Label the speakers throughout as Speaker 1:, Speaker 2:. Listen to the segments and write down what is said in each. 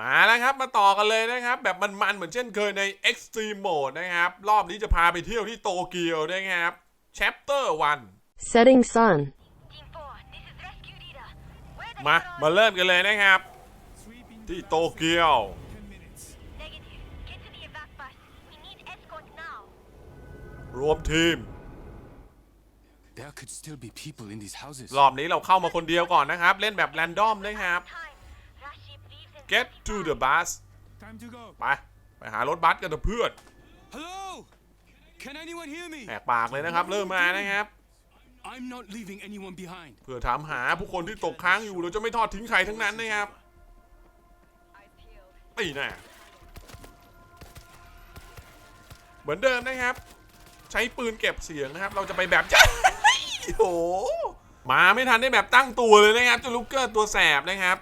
Speaker 1: มาแล้วครับ มาต่อกันเลยนะครับ แบบมันๆเหมือนเช่นเคยใน Extreme Mode นะครับ รอบนี้จะพาไปเที่ยวที่โตเกียวนะครับ Chapter 1
Speaker 2: Setting sun.
Speaker 3: Team 4, this is Rescue Leader. Where do
Speaker 1: มา
Speaker 3: you go?
Speaker 1: มาเริ่มกันเลยนะครับ ที่โตเกียว
Speaker 3: Negative. Get to the evac bus. We need escort now.
Speaker 1: รวมทีม
Speaker 4: There could still be people in these houses.
Speaker 1: รอบนี้เราเข้ามาคนเดียวก่อนนะครับ เล่นแบบแรนดอมนะครับ Get to the bus
Speaker 4: Time to go.
Speaker 1: ไป ไปหารถบัสกันเถอะเพื่อน
Speaker 4: Hello? Can anyone hear me?
Speaker 1: แหกปากเลยนะครับ เริ่มมานะครับ
Speaker 4: I'm not leaving anyone behind.
Speaker 1: เพื่อถามหาผู้คนที่ตกค้างอยู่เราจะไม่ทอดทิ้งใครทั้งนั้นนะครับนี่แน่เหมือนเดิมนะครับ ใช้ปืนเก็บเสียงนะครับ เราจะไปแบบโอ้โหมาไม่ทันได้แบบตั้งตัวเลยนะครับเจ้าลูกเกอร์ตัวแสบนะครับ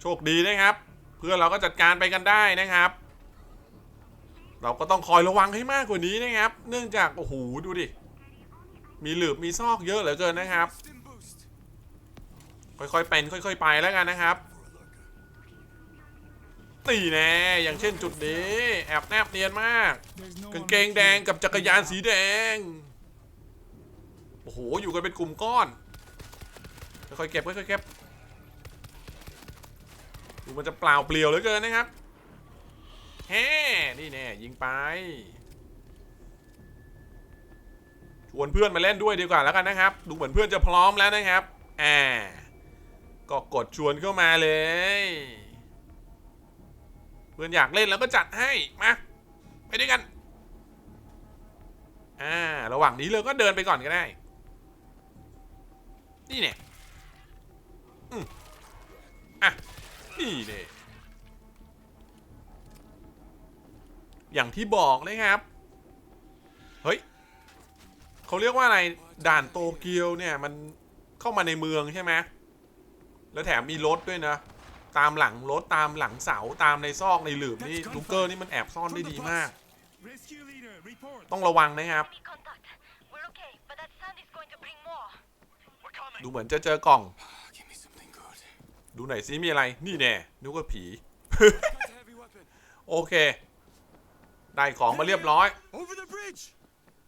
Speaker 1: โชคดีนะครับ เพื่อนเราก็จัดการไปกันได้นะครับ เราก็ต้องคอยระวังให้มากกว่านี้นะครับ เนื่องจากโอ้โหดูดิ มีหลืบมีซอกเยอะเหลือเกินนะครับ ค่อยๆเป็นค่อย ๆ ไปแล้วกันนะครับตีแน่อย่างเช่นจุดนี้แอบแนบเนียนมากกางเกงแดงกับจักรยานสีแดงโอ้โหอยู่กันเป็นกลุ่มก้อนค่อยๆเก็บค่อยๆเก็บ ดูมันจะเปล่าเปลี่ยวเหลือเกินนะครับแฮ่นี่แน่ยิงไป ชวนเพื่อนมาเล่นด้วยดีกว่าแล้วกันนะครับ ดูเหมือนเพื่อนจะพร้อมแล้วนะครับอ่าก็กดชวนเข้ามาเลย เพื่อนอยากเล่นแล้วก็จัดให้มาไปด้วยกันอ่าระหว่างนี้เราก็เดินไปก่อนก็ได้ นี่เนี่ยอืมอะ นี่เนี่ยอย่างที่บอกนะครับ เฮ้ยเขาเรียกว่าอะไรด่านโตเกียวเนี่ยมันเข้ามาในเมืองใช่ไหมแล้วแถมมีรถด้วยนะ ตามหลังรถตามหลังเสาตามในซอกในหลืบนี่ลูกเกอร์นี่มันแอบซ่อนได้ดีมาก
Speaker 4: Rescue leader, report.
Speaker 1: ต้องระวังนะครับ
Speaker 3: Enemy contact. We're okay, but that sound is going to bring more. We're coming.
Speaker 1: ดูเหมือนจะเจอกล่อง ดูหน่อยซิมีอะไร นี่แน่นึกว่าผี โอเค ได้ของมาเรียบร้อย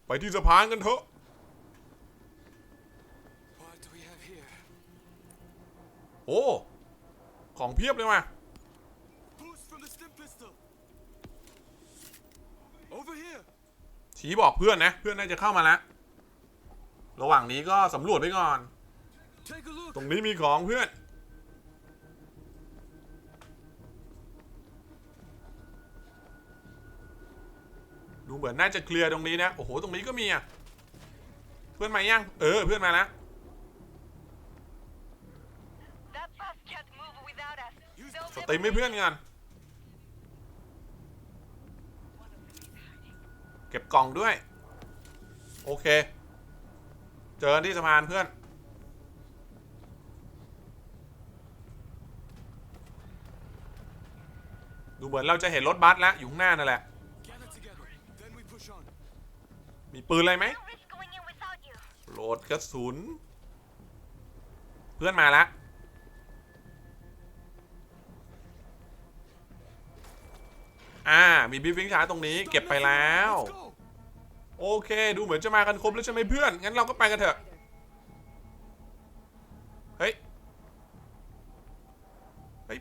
Speaker 1: ไปที่สะพานกันเถอะโอ้ ของเพียบเลยว่ะชี้บอกเพื่อนนะ เพื่อนน่าจะเข้ามาแล้ว ระหว่างนี้ก็สำรวจไปก่อน ตรงนี้มีของเพื่อน เหมือนน่าจะเคลียร์ตรงนี้นะโอ้โหตรงนี้ก็มีอะเพื่อนมายังเออเพื่อนมาแล้ว
Speaker 3: That bus can't move without us. They'll
Speaker 1: สตรีมให้เพื่อนกันเก็บกล่องด้วย โอเค เจอกันที่สะพานเพื่อนดูเหมือนเราจะเห็นรถบัสแล้วอยู่ข้างหน้านั่นแหละ มีปืนอะไรไหม
Speaker 3: No risk going in without you.
Speaker 1: โหลดกระสุน เพื่อนมาแล้วอ่า มีบิฟฟิงชาร์จตรงนี้เก็บไปแล้ว
Speaker 4: Let's go.
Speaker 1: โอเค ดูเหมือนจะมากันครบแล้วใช่ไหมเพื่อน งั้นเราก็ไปกันเถอะ เฮ้ย เฮ้ย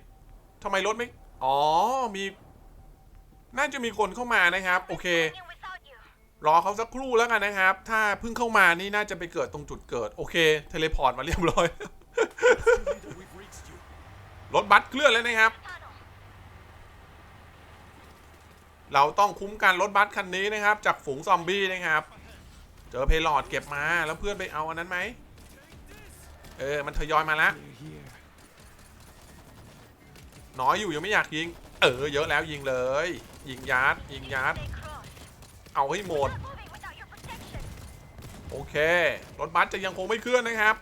Speaker 1: ทำไมรถไม่ อ๋อ มี น่าจะมีคนเข้ามานะครับ โอเค รอเขาสักครู่แล้วกันนะครับ ถ้าเพิ่งเข้ามานี่น่าจะไปเกิดตรงจุดเกิด โอเค เทเลพอร์ตมาเรียบร้อย รถบัสเคลื่อนแล้วนะครับ เราต้องคุ้มกันรถบัสคันนี้นะครับ จากฝูงซอมบี้นะครับ เจอเพลอดเก็บมาแล้วเพื่อนไปเอาอันนั้นไหม เออ มันทยอยมาแล้วน้อยอยู่ยังไม่อยากยิง เออ เยอะแล้วยิงเลย ยิงยัดยิงยัด
Speaker 3: Stay close.
Speaker 1: เอาให้หมด โอเค รถบัสจะยังคงไม่เคลื่อนนะครับ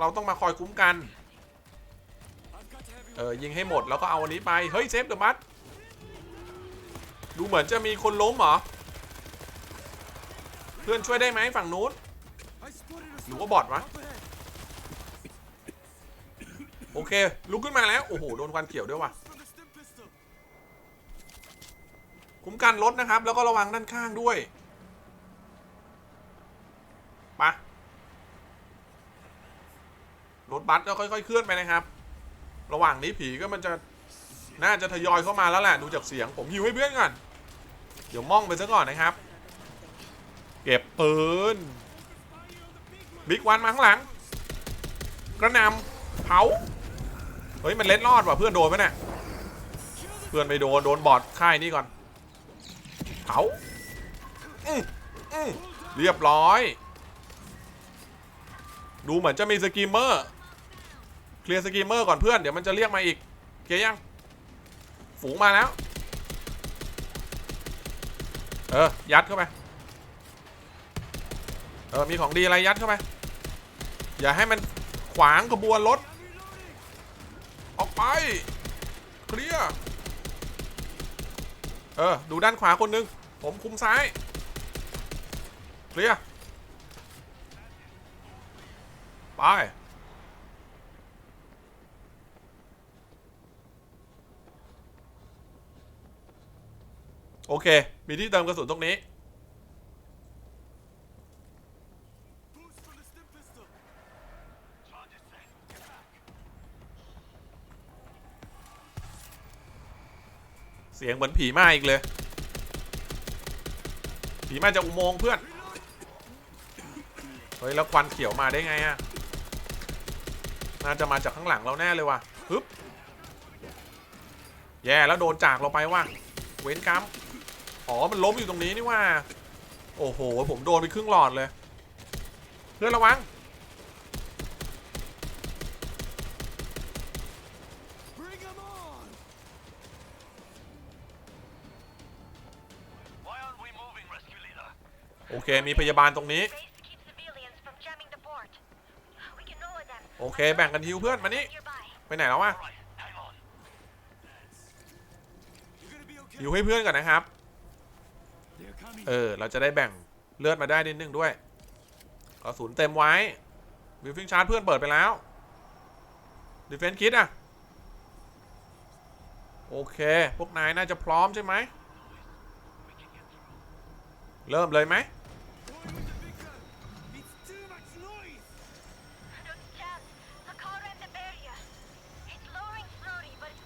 Speaker 1: เราต้องมาคอยคุ้มกัน เออยิงให้หมดแล้วก็เอาอันนี้ไป เฮ้ยเซฟเดอะบัสดูเหมือนจะมีคนล้มเหรอ เพื่อนช่วยได้ไหมฝั่งนู้นหรือว่าบอทวะโอเค ลุกขึ้นมาแล้ว โอ้โห โดนควันเขียวด้วยว่ะ คุ้มกันรถนะครับ แล้วก็ระวังด้านข้างด้วยไปะรถบัสก็ค่อยๆเคลื่อนไปนะครับ ระหว่างนี้ผีก็มันจะน่าจะทยอยเข้ามาแล้วแหละดูจากเสียงผมหิวให้เพื่อนก่อน เดี๋ยวมองไปซะก่อนนะครับ เก็บปืนบิ๊กวันมาข้างหลัง กระหนำเผาเฮ้ยมันเล็ดรอดว่ะเพื่อนโดนไหมเนี่ยเพื่อนไปโดนโดนบอดค่ายนี่ก่อน เผาเรียบร้อย ดูเหมือนจะมีสกีมเมอร์ เคลียร์สกีมเมอร์ก่อนเพื่อน เดี๋ยวมันจะเรียกมาอีกเคลียร์ยัง ฝูงมาแล้ว เออ ยัดเข้าไป เออ มีของดีอะไรยัดเข้าไป อย่าให้มันขวางขบวนรถ ออกไป เคลียร์ เออ ดูด้านขวาคนนึง ผมคุมซ้าย เคลียร์ ไป โอเค มีที่เติมกระสุนตรงนี้ สียงเหมือนผีมาอีกเลย ผีมาจากอุโมงค์เพื่อน เฮ้ย แล้วควันเขียวมาได้ไงอะน่าจะมาจากข้างหลังเราแน่เลยว่ะฮึบแย่แล้วโดนจากเราไปว่ะเว้นกรรมอ๋อ มันล้มอยู่ตรงนี้นี่ว่า โอ้โห ผมโดนไปครึ่งหลอดเลย เพื่อนระวัง โอเค มีพยาบาลตรงนี้ โอเค แบ่งกันฮิวเพื่อนมานี่ไปไหนแล้ววะฮิวให้เพื่อนก่อนนะครับ เออ เราจะได้แบ่งเลือดมาได้นิดนึงด้วยกระสุนเต็มไว้วิฟฟิงชาร์จเพื่อนเปิดไปแล้วดิเฟนคิดอะโอเค พวกนายน่าจะพร้อมใช่ไหม เริ่มเลยไหม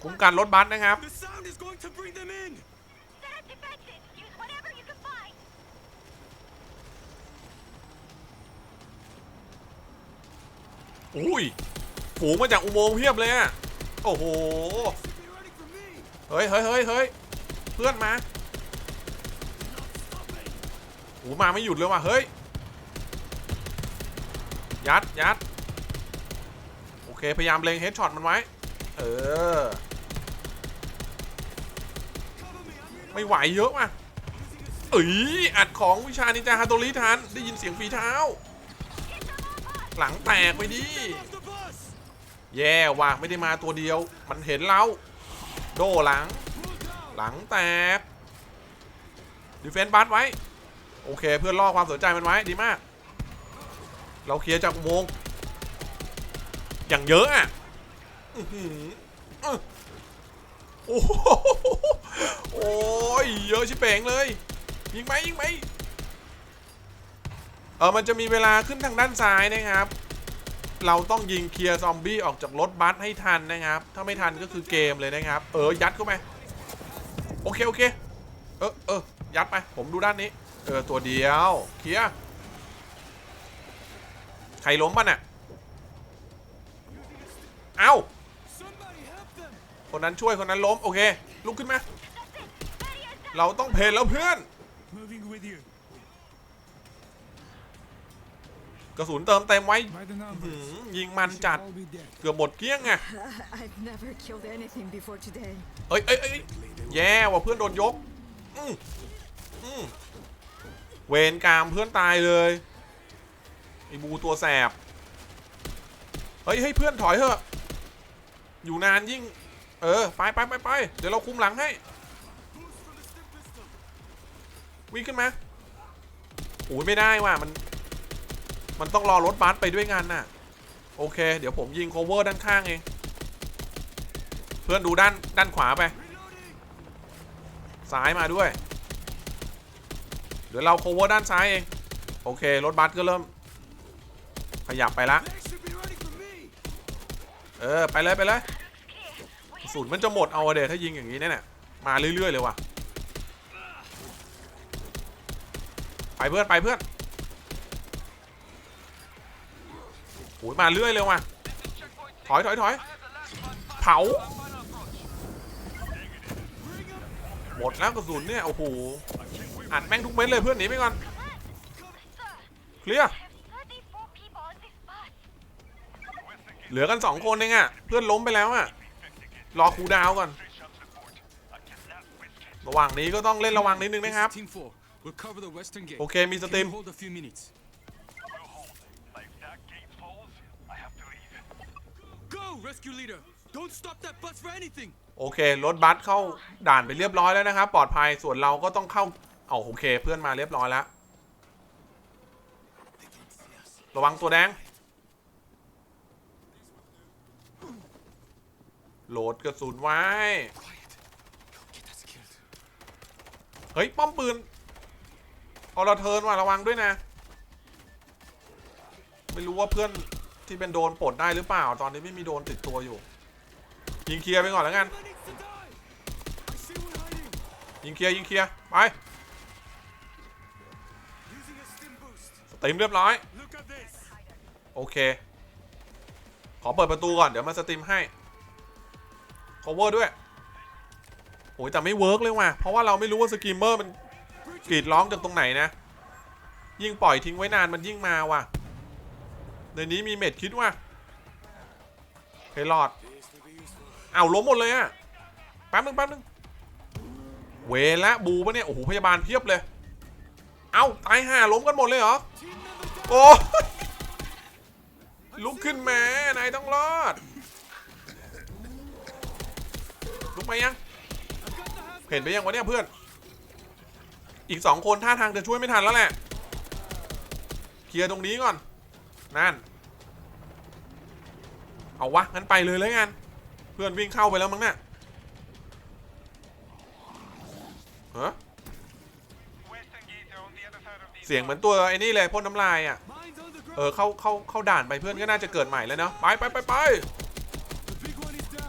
Speaker 1: คุ้มกันรถบัสนะครับ อุ้ย ฝูงมาจากอุโมงค์เพียบเลยอะโอ้โห เฮ้ยเฮ้ยเฮ้ยเฮ้ยเพื่อนมา มาไม่หยุดเลยว่ะเฮ้ย ยัดยัดโอเค พยายามเล็งเฮดช็อตมันไว้ เออ ไม่ไหวเยอะว่ะเอ้ยอัดของวิชานินจาฮาโตริทัน ได้ยินเสียงฝีเท้า หลังแตกไปดิ แย่ว่ะไม่ได้มาตัวเดียว มันเห็นเรา โดหลัง หลังแตกดิเฟนต์บัสไว้ โอเคเพื่อนล่อความสนใจมันไว้ดีมาก เราเคลียร์จากอุโมงค์อย่างเยอะอะโอ้โหโอ้ยเยอะชิเป่งเลย ยิงไหมยิงไหมเออมันจะมีเวลาขึ้นทางด้านซ้ายนะครับ เราต้องยิงเคลียร์ซอมบี้ออกจากรถบัสให้ทันนะครับ ถ้าไม่ทันก็คือเกมเลยนะครับ เออยัดเข้าไปโอเคโอเค เออเออยัดไป ผมดูด้านนี้ เออ ตัวเดียว เคลียร์ใครล้มป่ะน่ะ เอ้า
Speaker 4: Somebody help them.
Speaker 1: คนนั้นช่วยคนนั้นล้ม โอเค ลุกขึ้นมา
Speaker 3: That's it. Barrier's down.
Speaker 1: เราต้องเพลแล้วเพื่อน
Speaker 4: Moving with you.
Speaker 1: กระสุนเติมเต็มไว้
Speaker 4: By the
Speaker 1: หื
Speaker 4: numbers.
Speaker 1: มยิงมันจัด
Speaker 4: All be dead.
Speaker 1: เกือบหมดเกลี้ยงไง
Speaker 5: I've never killed anything before today.
Speaker 1: เอ้ยเอ้ยเอ้ยแย่ว่ะเพื่อนโดนยก อืมอืม เวรกรรมเพื่อนตายเลยไอ้บูตัวแสบ เฮ้ยให้ยเพื่อนถอยเถอะ อยู่นานยิ่ง เออ ไปไปไปไปเดี๋ยวเราคุมหลังให้ วิ่งขึ้นมาโอ้ยไม่ได้ว่ะมัน มันต้องรอรถบัสไปด้วยงานน่ะ โอเค เดี๋ยวผมยิงโคเวอร์ด้านข้างเอง เพื่อนดูด้านด้านขวาไป ซ้ายมาด้วย เดี๋ยวเราโคเวอร์ด้านซ้ายเอง โอเค รถบัสก็เริ่ม ขยับไปละ เออ ไปเลยไปเลยกระสุนมันจะหมดเอาเดถ้ายิงอย่างนี้เนี่ยมาเรื่อยๆเลยว่ะ ไปเพื่อนไปเพื่อนโอ้ยมาเรื่อยเลยว่ะ ถอยถอยถอยเผา หมดแล้วกระสุนเนี่ย โอ้โห อัดแม่งทุกเม็ดเลยเพื่อนหนีไปก่อนเคลียร์
Speaker 3: 34 people on this bus.
Speaker 1: เหลือกันสองคนเองอะเพื่อนล้มไปแล้วอะรอคูลดาวน์ก่อน ระหว่างนี้ก็ต้องเล่นระวังนิดนึง
Speaker 4: This
Speaker 1: นะครับ
Speaker 4: is Team 4. We'll cover the western gate.
Speaker 1: โอเคมีส
Speaker 4: Can
Speaker 1: ตรี
Speaker 4: you
Speaker 1: ม
Speaker 4: hold a few minutes?
Speaker 2: Like that gate falls, I have to leave.
Speaker 4: Go, rescue leader. Don't stop that bus for anything.
Speaker 1: โอเครถบัสเข้าด่านไปเรียบร้อยแล้วนะครับ ปลอดภัยส่วนเราก็ต้องเข้า เอาโอเค เพื่อนมาเรียบร้อยแล้ว ระวังตัวแดง โหลดกระสุนไว้ เฮ้ย ป้อมปืนพอเราเทิร์นว่ะระวังด้วยนะ ไม่รู้ว่าเพื่อนที่เป็นโดนปลดได้หรือเปล่า ตอนนี้ไม่มีโดนติดตัวอยู่ ยิงเคลียร์ไปก่อนแล้วกัน ยิงเคลียร์ยิงเคลียร์ไป สตรีมเรียบร้อย โอเค ขอเปิดประตูก่อน เดี๋ยวมาสตรีมให้ cover ด้วย โอ้ยแต่ไม่เวิร์กเลยว่ะ เพราะว่าเราไม่รู้ว่าสกรีมเมอร์มันกรีดร้องจากตรงไหนนะ ยิ่งปล่อยทิ้งไว้นานมันยิ่งมาว่ะ ในนี้มีเม็ดคิดว่าเพลอดเอาล้มหมดเลยอะแป๊บนึงแป๊บนึงเวละบูปะเนี่ย โอ้โหพยาบาลเพียบเลย เอาตายห่าล้มกันหมดเลยเหรอ โอ้ลุกขึ้นมานายต้องรอด ลุกไหมยัง เห็นไปยังวะเนี่ยเพื่อน อีกสองคนท่าทางจะช่วยไม่ทันแล้วแหละ เคลียร์ตรงนี้ก่อน นั่น เอาวะ งั้นไปเลยเลยกัน เพื่อนวิ่งเข้าไปแล้วมั้งเนี่ยฮะ เสียงเหมือนตัวไอ้นี่เลยพ่นน้ำลายอะ เออเข้าเข้าเข้าด่านไปเพื่อนก็น่าจะเกิดใหม่แล้วเนาะไปไปไปไป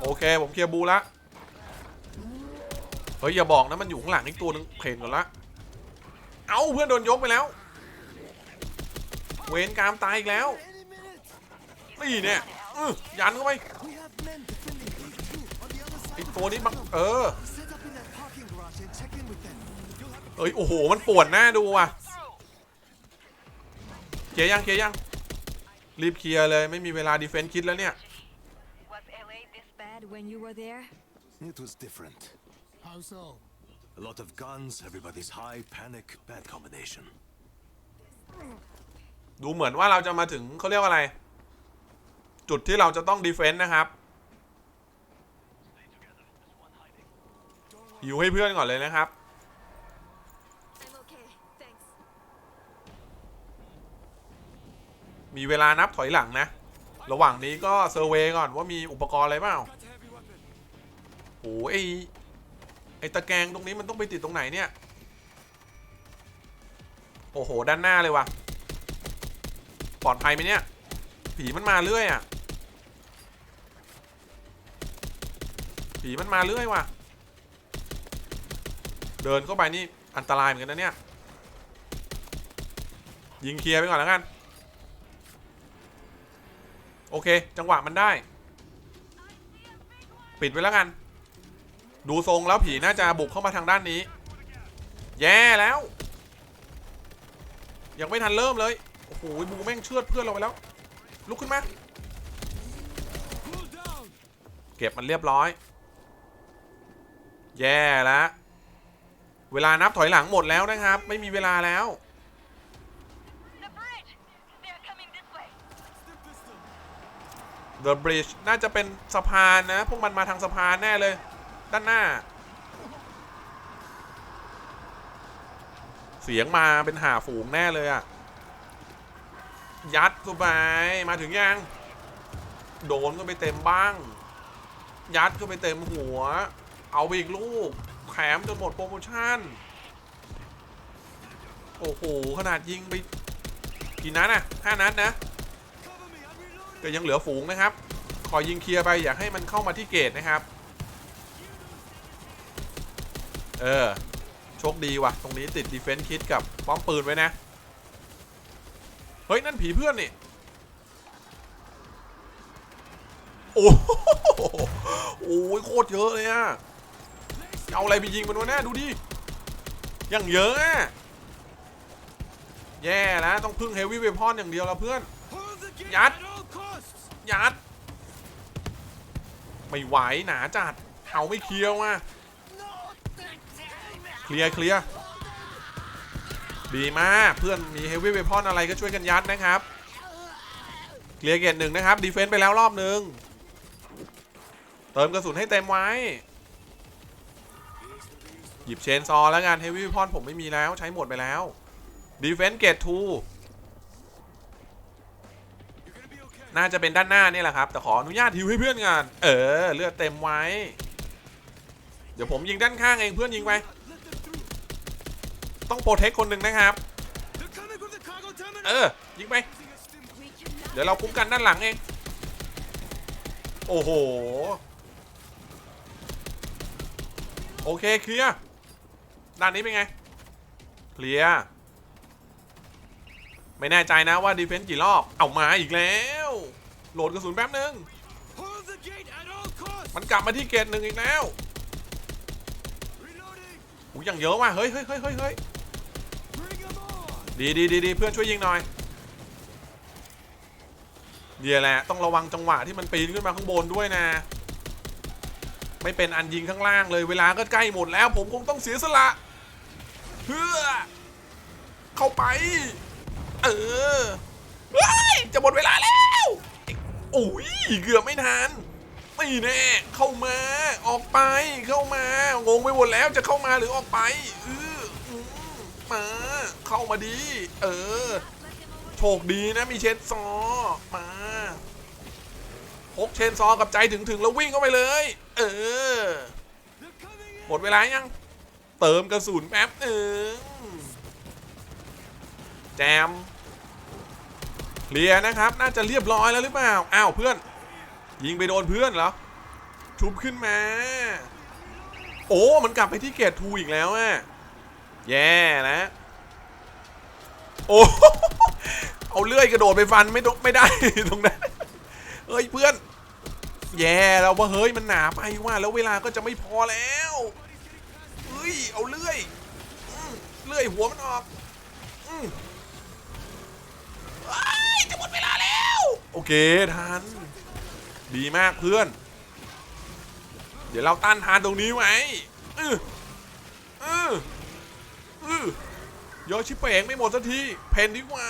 Speaker 1: โอเคผมเคลียร์บูละเฮ้ยอย่าบอกนะมันอยู่ข้างหลังอีกตัวนึงเพนก่อนละ เอ้าเพื่อนโดนยกไปแล้ว เวนกรามตายอีกแล้วนี่เนี่ยออยันเข้าไปไอ้ตัวนี้บังเออเอ้ยโอ้โหมันปวดหน้าดูว่ะ เคลียร์ยังเคลียร์ยัง รีบเคลียร์เลยไม่มีเวลาดีเฟนต์คิดแล้วเนี่ย
Speaker 3: Was LA this
Speaker 5: Bad when you were there?
Speaker 6: It was different.
Speaker 7: How so?
Speaker 6: A lot of guns, everybody's high, panic, bad combination.
Speaker 1: ดูเหมือนว่าเราจะมาถึงเขาเรียกว่าอะไร จุดที่เราจะต้องดีเฟนต์นะครับอยู่ให้เพื่อนก่อนเลยนะครับ มีเวลานับถอยหลังนะ ระหว่างนี้ก็เซอร์เวยก่อนว่ามีอุปกรณ์อะไรเปล่า
Speaker 4: Got a heavy weapon.
Speaker 1: โอ้ไอไอตะแกรงตรงนี้มันต้องไปติดตรงไหนเนี่ย โอ้โห ด้านหน้าเลยว่ะ ปลอดภัยไหมเนี่ย ผีมันมาเรื่อยอะ ผีมันมาเรื่อยว่ะ เดินเข้าไปนี่อันตรายเหมือนกันนะเนี่ย ยิงเคลียร์ไปก่อนแล้วกัน โอเค จังหวะมันได้ ปิดไว้แล้วกัน ดูทรงแล้วผีน่าจะบุกเข้ามาทางด้านนี้ แย่แล้ว ยังไม่ทันเริ่มเลย โอ้โหบูแม่งเชือดเพื่อนเราไปแล้ว ลุกขึ้นมาเก็บมันเรียบร้อย แย่แล้ว เวลานับถอยหลังหมดแล้วนะครับ ไม่มีเวลาแล้ว
Speaker 3: The Bridge
Speaker 1: น่าจะเป็นสะพานนะ พวกมันมาทางสะพานแน่เลย ด้านหน้า เสียงมาเป็นห่าฝูงแน่เลยอะยัดเข้าไปมาถึงยัง โดนก็ไปเต็มบ้าง ยัดก็ไปเต็มหัว เอาไปอีกลูก แถมจนหมดโปรโมชั่น โอ้โห ขนาดยิงไป กี่นัดนะห้านัดนะ ก็ยังเหลือฝูงนะครับ ขอยิงเคลียร์ไปอยากให้มันเข้ามาที่เกตนะครับ เออ โชคดีว่ะ ตรงนี้ติดดีเฟน s ์คิดกับป้อมปืนไว้นะ เฮ้ย นั่นผีเพื่อนนี่ โอ้โหโอ้ยโคตรเยอะเลยอะเอาอะไรไปยิงมันวะเนี่ยดูดิอย่างเยอะอะแย่แล้วต้องพึ่งเฮฟวี่เวพอนอย่างเดียวแล้วเพื่อน ยัด ยัด ไม่ไหวหนาจัดเอาไม่เคลียร์ว่ะเคลียร์เคลียร์ดีมากเพื่อนมีเฮฟวี่เวพอนอะไรก็ช่วยกันยัดนะครับเคลียร์เกตหนึ่งนะครับดีเฟนต์ไปแล้วรอบหนึ่งเติมกระสุนให้เต็มไว้ หยิบเชนซอแล้วกันเฮฟวี่พอนผมไม่มีแล้วใช้หมดไปแล้วดีเฟนต์เกตทู น่าจะเป็นด้านหน้านี่แหละครับ แต่ขออนุญาตฮิวให้เพื่อนงาน เออ เลือดเต็มไว้ เดี๋ยวผมยิงด้านข้างเองเพื่อนยิงไป ต้องโปรเทคคนหนึ่งนะครับ เออ ยิงไป เดี๋ยวเราคุ้มกันด้านหลังเอง โอ้โห โอเคเคลียร์ ด้านนี้เป็นไง เคลียร์ ไม่แน่ใจนะว่าดีเฟนซ์กี่รอบ เอามาอีกแล้ว โหลดกระสุนแป๊บนึง มันกลับมาที่เกตหนึ่งอีกแล้วโอ้ยอย่างเยอะว่ะเฮ้ยเฮ้ยเฮ้ยเฮ้ยเฮ้ยดีดีดีดีเพื่อนช่วยยิงหน่อยเดี๋ยวแหละ ต้องระวังจังหวะที่มันปีนขึ้นมาข้างบนด้วยนะ ไม่เป็นอันยิงข้างล่างเลย เวลาก็ใกล้หมดแล้ว ผมคงต้องเสียสละ เพื่อ เข้าไป เออเฮ้ยจะหมดเวลาแล้วโอ้ยเกือบไม่ทันนี่แน่เข้ามาออกไปเข้ามางงไปหมดแล้วจะเข้ามาหรือออกไปเออมาเข้ามาดี เออโชคดีนะมีเชนซอมาพกเชนซอกับใจถึงถึงแล้ววิ่งเข้าไปเลย เออหมดเวลายัง เติมกระสุนแป๊บหนึ่ง แจมเคลียร์นะครับ น่าจะเรียบร้อยแล้วหรือเปล่า อ้าวเพื่อน ยิงไปโดนเพื่อนเหรอ ชุบขึ้นมา โอ้ มันกลับไปที่เกตทูอีกแล้วอะแย่นะ โอ้ เอาเลื่อยกระโดดไปฟันไม่ไม่ได้ตรงนั้น เฮ้ยเพื่อน แย่แล้วว่าเฮ้ยมันหนาไปว่าแล้วเวลาก็จะไม่พอแล้วเฮ้ย เอาเลื่อยอเลื่อยหัวมันออก อื จะหมดเวลาแล้ว โอเคทัน ดีมากเพื่อน เดี๋ยวเราต้านทานตรงนี้ไว้อืออืออือโยชิเป่งไม่หมดสักทีเพนดีกว่า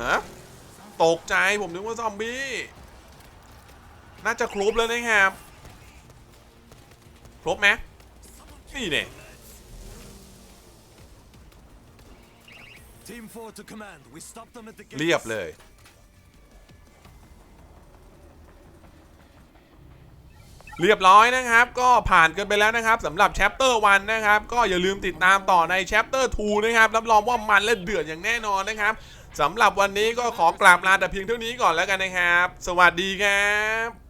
Speaker 1: ฮะตกใจผมนึกว่าซอมบี้ น่าจะครบแล้วนะครับ ครบไหมนี่เนี่ย เรียบเลย เรียบร้อยนะครับ ก็ผ่านกันไปแล้วนะครับสำหรับ chapter 1นะครับ ก็อย่าลืมติดตามต่อใน chapter 2นะครับ รับรองว่ามันและเดือดอย่างแน่นอนนะครับสำหรับวันนี้ก็ขอกราบลาแต่เพียงเท่านี้ก่อนแล้วกันนะครับ สวัสดีครับ